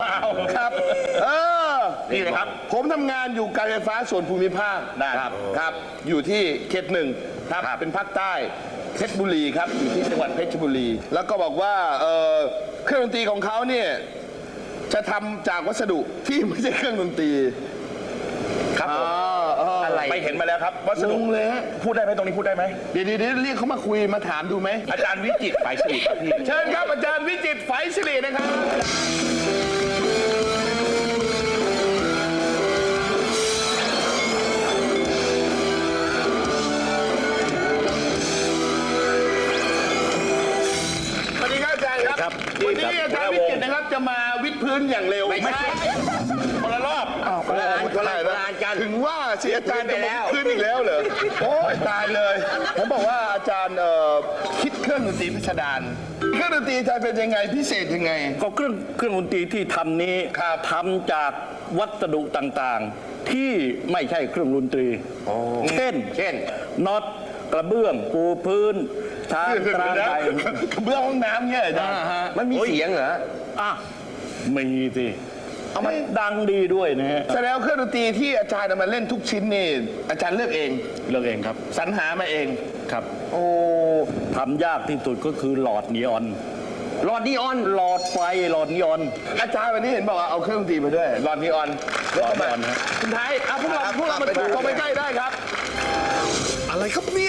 เอาคครับรับ เออ นี่เลยครับ ผมทำงานอยู่การไฟฟ้าส่วนภูมิภาคครับ ครับ อยู่ที่เขตหนึ่งครับ เป็นภาคใต้ เพชรบุรีครับ อยู่ที่จังหวัดเพชรบุรี แล้วก็บอกว่า เออเครื่องดนตรีของเขาเนี่ย จะทำจากวัสดุที่ไม่ใช่เครื่องดนตรีครับผมอะไรไปเห็นมาแล้วครับวัสดุงงเลยฮะพูดได้ไหมตรงนี้พูดได้ไหม เดี๋ยวเดี๋ยวเดี๋ยวเรียกเขามาคุยมาถามดูไหม อาจารย์วิจิตรไปสิริครับพี่ เชิญครับอาจารย์วิจิตรไฝศิรินะครับ นนี้อาจารย์วิจิตรนะครับจะมาวิดพื้นอย่างเร็วไม่ใช่คนละรอบคนละคนละคนละกันถึงว่าสิอาจารย์จะมาวิดพื้นอีกแล้วเหรอโอ้ยตายเลยผมบอกว่าอาจารย์เอ่อคิดเครื่องดนตรีพิสดารเครื่องดนตรีอาจารย์เป็นยังไงพิเศษยังไง ก็เครื่องเครื่องดนตรีที่ทำนี้ครับทำจากวัสดุต่างๆ ที่ไม่ใช่เครื่องดนตรี เช่น เช่นน็อต กระเบื้องปูพื้นชานตราใดกระเบื้องห้องน้ำเนี่ยอาจารย์มันมีเสียงเหรออะมีสิเอามันดังดีด้วยนะฮะแสดงว่าเครื่องดนตรีที่อาจารย์เอามาเล่นทุกชิ้นนี่อาจารย์เลือกเอง เลือกเองครับสรรหามาเอง ครับ โอ้ทำยากที่สุดก็คือหลอดนีออน หลอดนีออนหลอดไฟหลอดนีออน อาจารย์วันนี้เห็นบอกว่าเอาเครื่องดนตรีมาด้วยหลอดนีออนหลอดนีออนฮะ คุณไทยเอาพวกเราพวกเรามาถูกเข้าไปใกล้ได้ครับ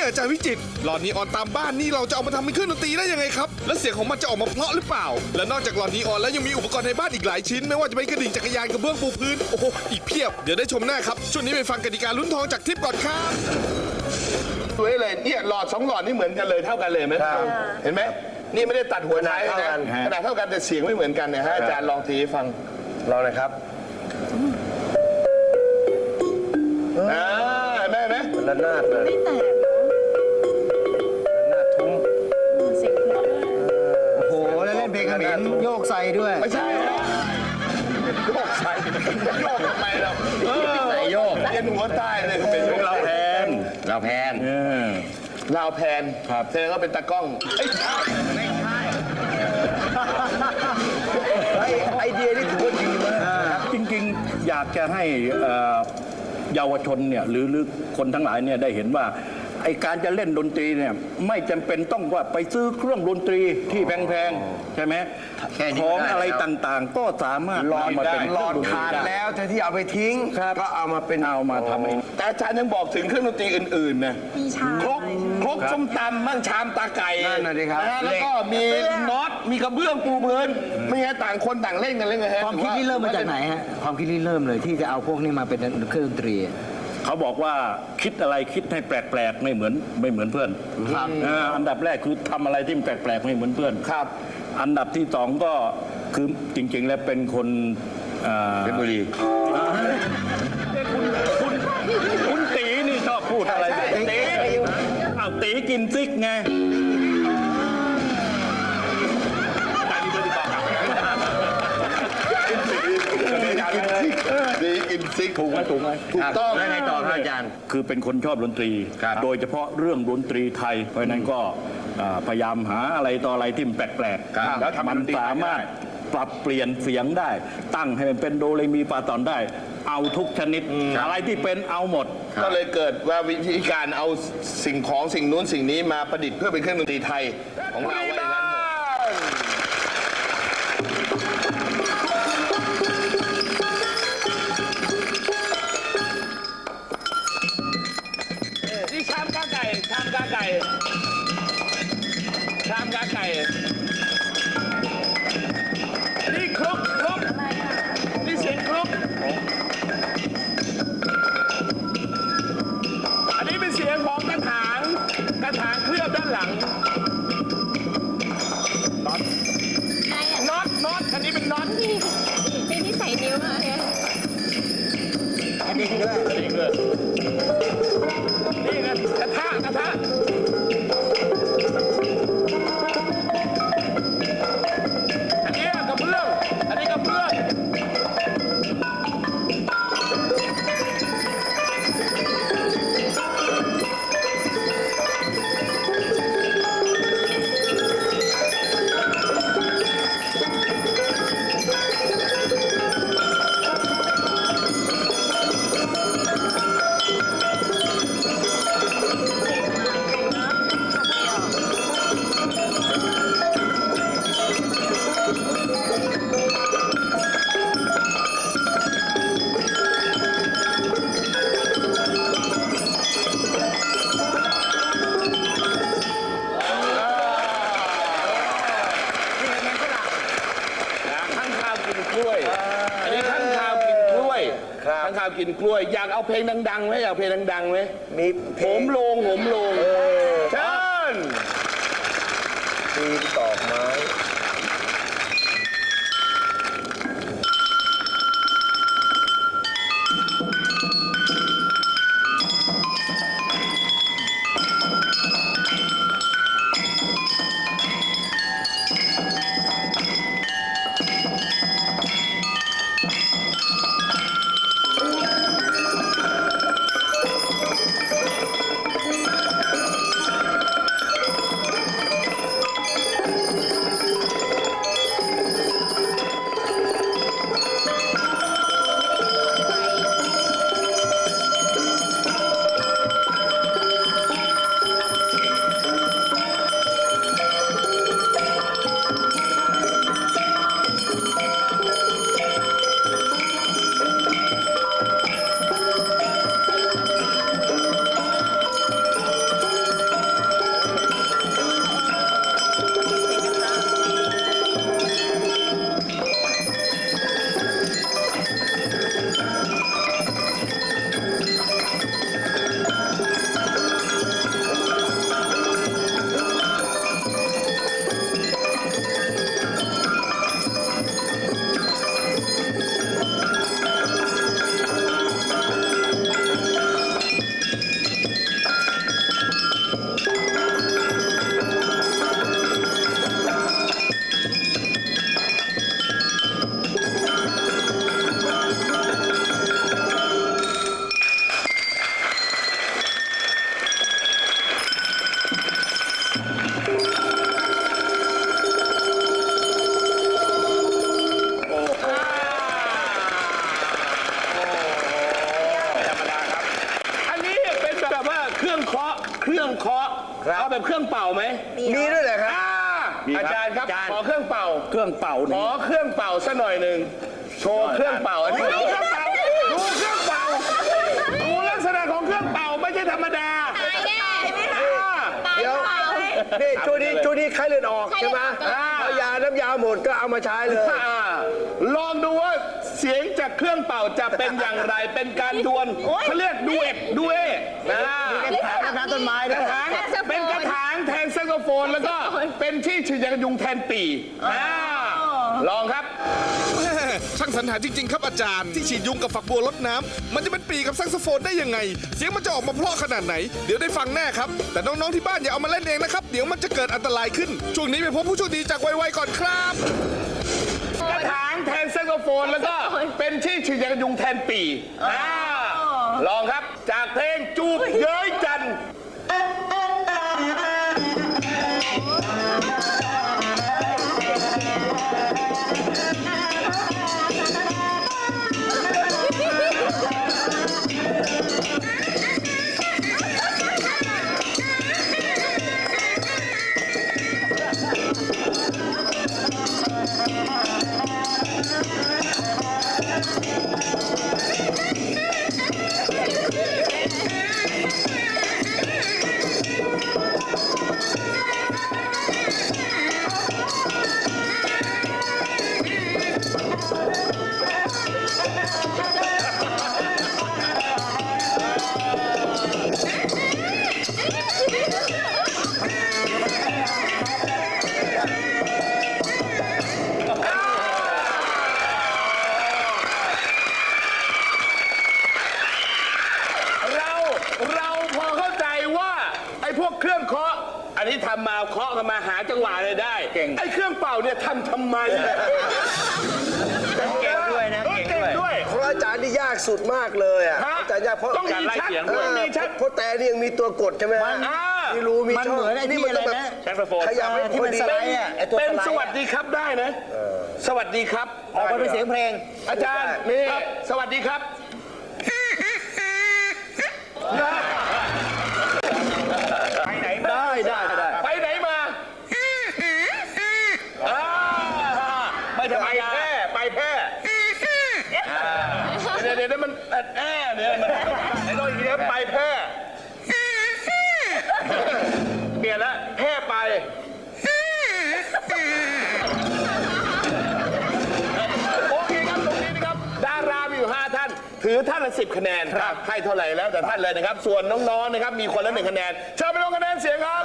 อาจารย์วิจิตรหลอดนีออนตามบ้านนี่เราจะเอามาทำเป็นเครื่องดนตรีได้ยังไงครับ และเสียงของมันจะออกมาเพราะหรือเปล่า และนอกจากหลอดนีออนแล้วยังมีอุปกรณ์ในบ้านอีกหลายชิ้น ไม่ว่าจะเป็นกระดิ่งจักรยานกระเบื้องปูพื้น โอ้โห อีกเพียบ เดี๋ยวได้ชมแน่ครับ ช่วงนี้ไปฟังกติกาลุ้นทองจากทิปก่อนครับ สวยเลยเนี่ยหลอดสองหลอดนี่เหมือนกันเลยเท่ากันเลยไหมเห็นไหมนี่ไม่ได้ตัดหัวท้ายขนาดเท่ากันะนขนาดเท่ากันแต่เสียงไม่เหมือนกันนะฮะอาจารย์ลองตีให้ฟังลองเลยครับอ่าเห็นไหมเห็นไหม ระนาดเลยไม่แตก ขมรโยกใส่ด้วย ไม่ใช่นะโยกใส่โยกทำไมเราเออใส่โยกเย็นหัวใต้เลยเป็นเราแพนเราแพนเออลาวแพนครับแสดงว่าเป็นตากล้องเอ้ยไอเดียนี่ถือว่าดีมากจริงๆ อยากจะให้เอ่อเยาวชนเนี่ยหรือหรือคนทั้งหลายเนี่ยได้เห็นว่า ไอการจะเล่นดนตรีเนี่ยไม่จำเป็นต้องว่าไปซื้อเครื่องดนตรีที่แพงๆใช่ไหมแค่นี้ขก็องได้อะไรแล้วต่างๆ ก็สามารถหลอดนำมาเป็นหลอดเครื่องนตรีขาดได้ แล้วแต่ที่เอาไปทิ้งก็เอามาเป็นเอามาทำเอง แต่อาจารย์ยังบอกถึงเครื่องดนตรีอื่นๆนะมีชาครกครกส้มตำมั่งชามตาไก่นั่นน่ะดิครับนะฮะแล้วก็มีน็อตมีกระเบื้องปูพื้นไม่งั้นต่างคนต่างเล่นกันเล่นกันฮะความคิดนี่เริ่มมาจากไหนฮะ ความคิดนี่เริ่มเลยที่จะเอาพวกนี้มาเป็นเครื่องดนตรี เขาบอกว่าคิดอะไรคิดให้แปลกๆไม่เหมือนไม่เหมือนเพื่อนอ่าอันดับแรกคือทำอะไรที่มันแปลกๆไม่เหมือนเพื่อน ครับ อันดับที่สองก็คือจริงๆ แล้วเป็นคนอ่าเพชรบุรีคุณตีนี่ชอบพูดอะไรแบบตีอ้าวตีกินซิกไง ดีอิน ซิกถูกไหมถูกไหมถูกต้องแล้วไงต่อครับอาจารย์ คือเป็นคนชอบดนตรี โดยเฉพาะเรื่องดนตรีไทย เพราะฉะนั้นก็อ่าพยายามหาอะไรต่ออะไรที่มันแปลกครับแล้วทำมันดนตรีไทยสามารถปรับเปลี่ยนเสียงได้ ตั้งให้มันเป็นโดเรมีฟาตอนได้ เอาทุกชนิด อะไรที่เป็นเอาหมด ก็เลยเกิดว่าวิธีการเอาสิ่งของสิ่งนู้นสิ่งนี้มาประดิษฐ์เพื่อเป็นเครื่องดนตรีไทยของเราไว้อย่างนั้น อยากเอาเพลงดังๆไหมอยากเพลงดังๆไหมมีเพโหลงมโลงโหมโลงเชิญ ปีนตอกไม้ รื่องเคาะเอาแบบเครื่องเป่าไหมมีด้วยเหรอครับอ่าอาจารย์ครับขอเครื่องเป่า เครื่องเป่าขนี่อเครื่องเป่าสักหน่อยหนึ่งโชว์เครื่องเป่าอันนี้ดูเครื่องเป่าดูเครื่องเป่าดูลักษณะของเครื่องเป่าไม่ใช่ธรรมดาตายแน่ใช่ไหมคะอ่าตายเดี๋ยวเปล่านี่ช่วงนี้ช่วงนี้ไข้เลือดออกใช่ไหมไข้เลือดออกพอยาน้ำยาหมดก็เอามาใช้เลยอ่าลองดูว่า เสียงจากเครื่องเป่าจะเป็นอย่างไร เป็นการดวลเขาเรียกดูเอ็ดดูเอนะกระถางกระถางต้นไม้กด้วระยถางเป็นกระถางแทนแซกโซโฟนแล้วก็เป็นที่ฉีดยากันยุงแทนปีอ่าลองครับแม่ช่างสรรหาจริง ๆ ครับอาจารย์ ที่ฉีดยุงกับฝักบัวลดน้ำมันจะเป็นปีกับแซกโซโฟนได้ยังไง เสียงมันจะออกมาเพราะขนาดไหน เดี๋ยวได้ฟังแน่ครับ แต่น้องๆที่บ้านอย่าเอามาเล่นเองนะครับ เดี๋ยวมันจะเกิดอันตรายขึ้น ช่วงนี้ไปพบผู้โชคดีจากไวๆก่อนครับ กระถางแทนแซ กโซโฟนแล้วก็เป็นที่ฉีดยากันยุงแทนปีอ่าลองครับจากเพลงจูบเย้ยจันทร์ อันนี้ทำมาเคาะกันมาหาจังหวะเลยได้เก่ง ไอ้เครื่องเป่าเนี่ยทำทำไมเก่งด้วยนะเออเก่งด้วยเก่งด้วย เพราะอาจารย์นี่ยากสุดมากเลยอะฮะอาจารย์ยากเพราะต้องมีชัดเอด้วยอมีชัดเพราะแต่นี่ยังมีตัวกดใช่ไหมฮะอ่า มีรูมีมันช่องเหมือนไอ้ที่มัต้งอะไรนะ แซกโซโฟน ขยับให้ที่พมัอนดีสไลด์อะไอตัวเป็นไลด์สวัสดีครับได้นะ สวัสดีครับ ออกมาเป็นเสียงเพลงอาจารย์นี่สวัสดีครับ ดี๋ยไปแพ้เปลี่ยนละแพ้ไปโอเคครับตรงนี้นะครับ ดาราอยู่ห้าท่าน ถือท่านละสิบคะแนนครับให้เท่าไหร่แล้วแต่ท่านเลยนะครับ ส่วนน้องๆนะครับ มีคนละหนึ่งคะแนนเชิญไปลงคะแนนเสียงครับ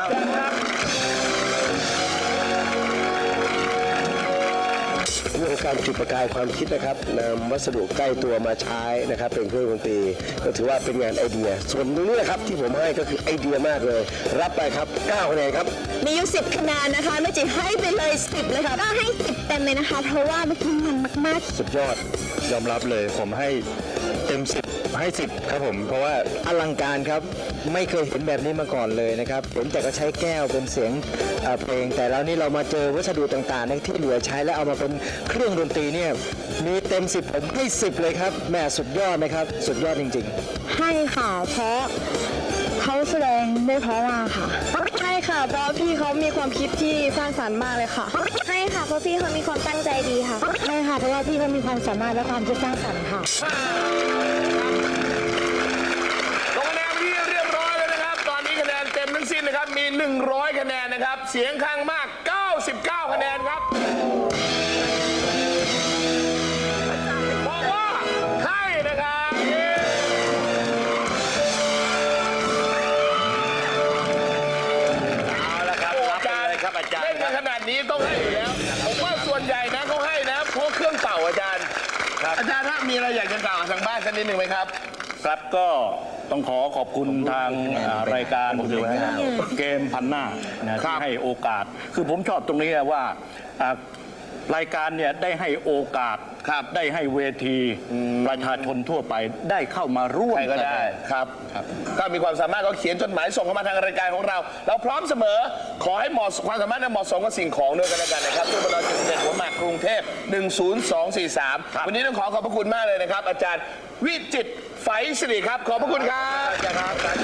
เรื่องการจุดประกายความคิดนะครับนำวัสดุใกล้ตัวมาใช้นะครับ เป็นเครื่องดนตรีก็ถือว่าเป็นงานไอเดีย ส่วนตรงนี้นะครับที่ผมให้ก็คือไอเดียมากเลย รับไปครับ9คะแนนครับ มีอยู่สิบคะแนนนะคะแม่จิ๋ให้ไปเลยสิบเลยค่ะก็ให้สิบเต็มเลยนะคะ เพราะว่าเมื่อกี้มันมากสุดยอดยอมรับเลยผมให้เต็มสิบให้สิบครับผม เพราะว่าอลังการครับ ไม่เคยเห็นแบบนี้มาก่อนเลยนะครับเห็นแต่ก็ใช้แก้วเป็นเสียงเอ่อเพลง แต่แล้วนี่เรามาเจอวัสดุต่างๆที่เหลือใช้แล้วเอามาเป็นเครื่องดนตรีเนี่ยมีเต็มสิบผมให้สิบเลยครับแม่สุดยอดไหมครับ สุดยอดจริง ๆ ให้ค่ะเพราะเขาแสดงได้เพราะมากค่ะ ค่ะ เพราะพี่เขามีความคิดที่สร้างสรรค์มากเลยค่ะ ให้ค่ะ เพราะพี่เขามีความตั้งใจดีค่ะ ให้ค่ะ เพราะว่าพี่เขามีความสามารถและความคิดสร้างสรรค์ค่ะ ลงคะแนนที่เรียบร้อยแล้วนะครับ ตอนนี้คะแนนเต็มทั้งสิ้นนะครับ มี 100 คะแนนนะครับ เสียงข้างมาก 99 คะแนนครับ นกันขนาดนี้ต้องให้อยู่แล้วผมว่าส่วนใหญ่นะเขาให้นะเพราะเครื่องเป่าอาจารย์ อาจารย์ถ้ามีอะไรอยากจะกล่าวกับทางบ้านสักนิดหนึ่งไหมครับ ครับก็ต้องขอขอบคุณทางอ่ารายการเกมพันหน้านะที่ให้โอกาส คือผมชอบตรงนี้ว่าอ่ารายการเนี่ยได้ให้โอกาส ครับได้ให้เวทีประชาชนทั่วไปได้เข้ามาร่วมใครก็ได้ครับก็มีความสามารถก็เขียนจดหมายส่งเข้ามาทางรายการของเรา เราพร้อมเสมอขอให้เหมาะความสามารถนั้นเหมาะสมกับสิ่งของด้วยกันแล้วกันนะครับตู้บอลจุดเด่นหัวหมากกรุงเทพ10243 วันนี้ต้องขอขอบพระคุณมากเลยนะครับ อาจารย์วิจิตรไฝสิริครับ ขอบพระคุณครับอาจารย์ครับอาจารย์วิจิตรครับ